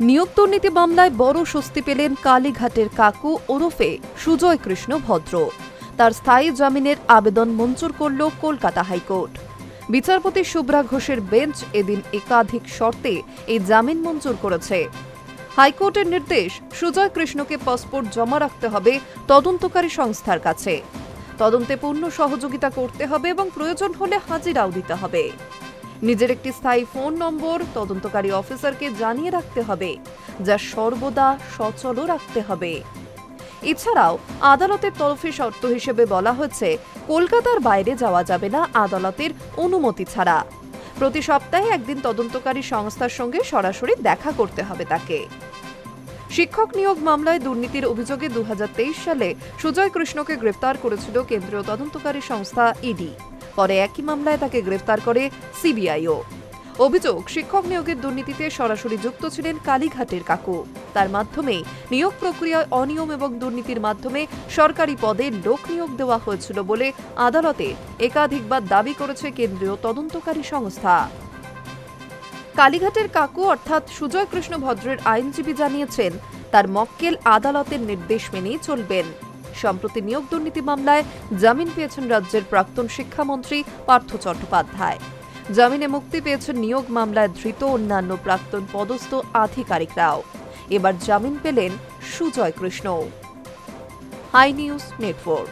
নিয়োগ দুর্নীতি মামলায় বড় স্বস্তি পেলেন কালীঘাটের কাকু ওরফে সুজয় কৃষ্ণ ভদ্র। তার স্থায়ী জামিনের আবেদন মঞ্জুর করল কলকাতা হাইকোর্ট। বিচারপতি শুভ্রা ঘোষের বেঞ্চ এদিন একাধিক শর্তে এই জামিন মঞ্জুর করেছে। হাইকোর্টের নির্দেশ, সুজয় কৃষ্ণকে পাসপোর্ট জমা রাখতে হবে তদন্তকারী সংস্থার কাছে। তদন্তে পূর্ণ সহযোগিতা করতে হবে এবং প্রয়োজন হলে হাজিরাও দিতে হবে। নিজের একটি স্থায়ী ফোন নম্বর তদন্তকারী অফিসারকে জানিয়ে রাখতে হবে, যা সর্বদা সচলও রাখতে হবে। এছাড়াও, আদালতের তরফে শর্ত হিসেবে বলা হয়েছে, কলকাতার বাইরে যাওয়া যাবে না আদালতের অনুমতি ছাড়া। প্রতি সপ্তাহে একদিন তদন্তকারী সংস্থার সঙ্গে সরাসরি দেখা করতে হবে তাকে। শিক্ষক নিয়োগ মামলায় দুর্নীতির অভিযোগে দু হাজার তেইশ সালে সুজয় কৃষ্ণকে গ্রেফতার করেছিল কেন্দ্রীয় তদন্তকারী সংস্থা ইডি। পরে একই মামলায় তাকে গ্রেফতার করে সিবিআইও। অভিযোগ, শিক্ষক নিয়োগের দুর্নীতিতে সরাসরি যুক্ত ছিলেন কালীঘাটের কাকু। তার মাধ্যমে নিয়োগ প্রক্রিয়ায় অনিয়ম এবং দুর্নীতির মাধ্যমে সরকারি পদে লোক নিয়োগ দেওয়া হয়েছিল বলে আদালতে একাধিকবার দাবি করেছে কেন্দ্রীয় তদন্তকারী সংস্থা। কালীঘাটের কাকু অর্থাৎ সুজয় কৃষ্ণ ভদ্রের আইনজীবী জানিয়েছেন, তার মক্কেল আদালতের নির্দেশ মেনেই চলবেন। সম্প্রতি নিয়োগ দুর্নীতি মামলায় জামিন পেয়েছেন রাজ্যের প্রাক্তন শিক্ষামন্ত্রী পার্থ চট্টোপাধ্যায়। জামিনে মুক্তি পেয়েছেন নিয়োগ মামলায় ধৃত অন্যান্য প্রাক্তন পদস্থ আধিকারিকরাও। এবার জামিন পেলেন Sujay Krishna Hi News Network.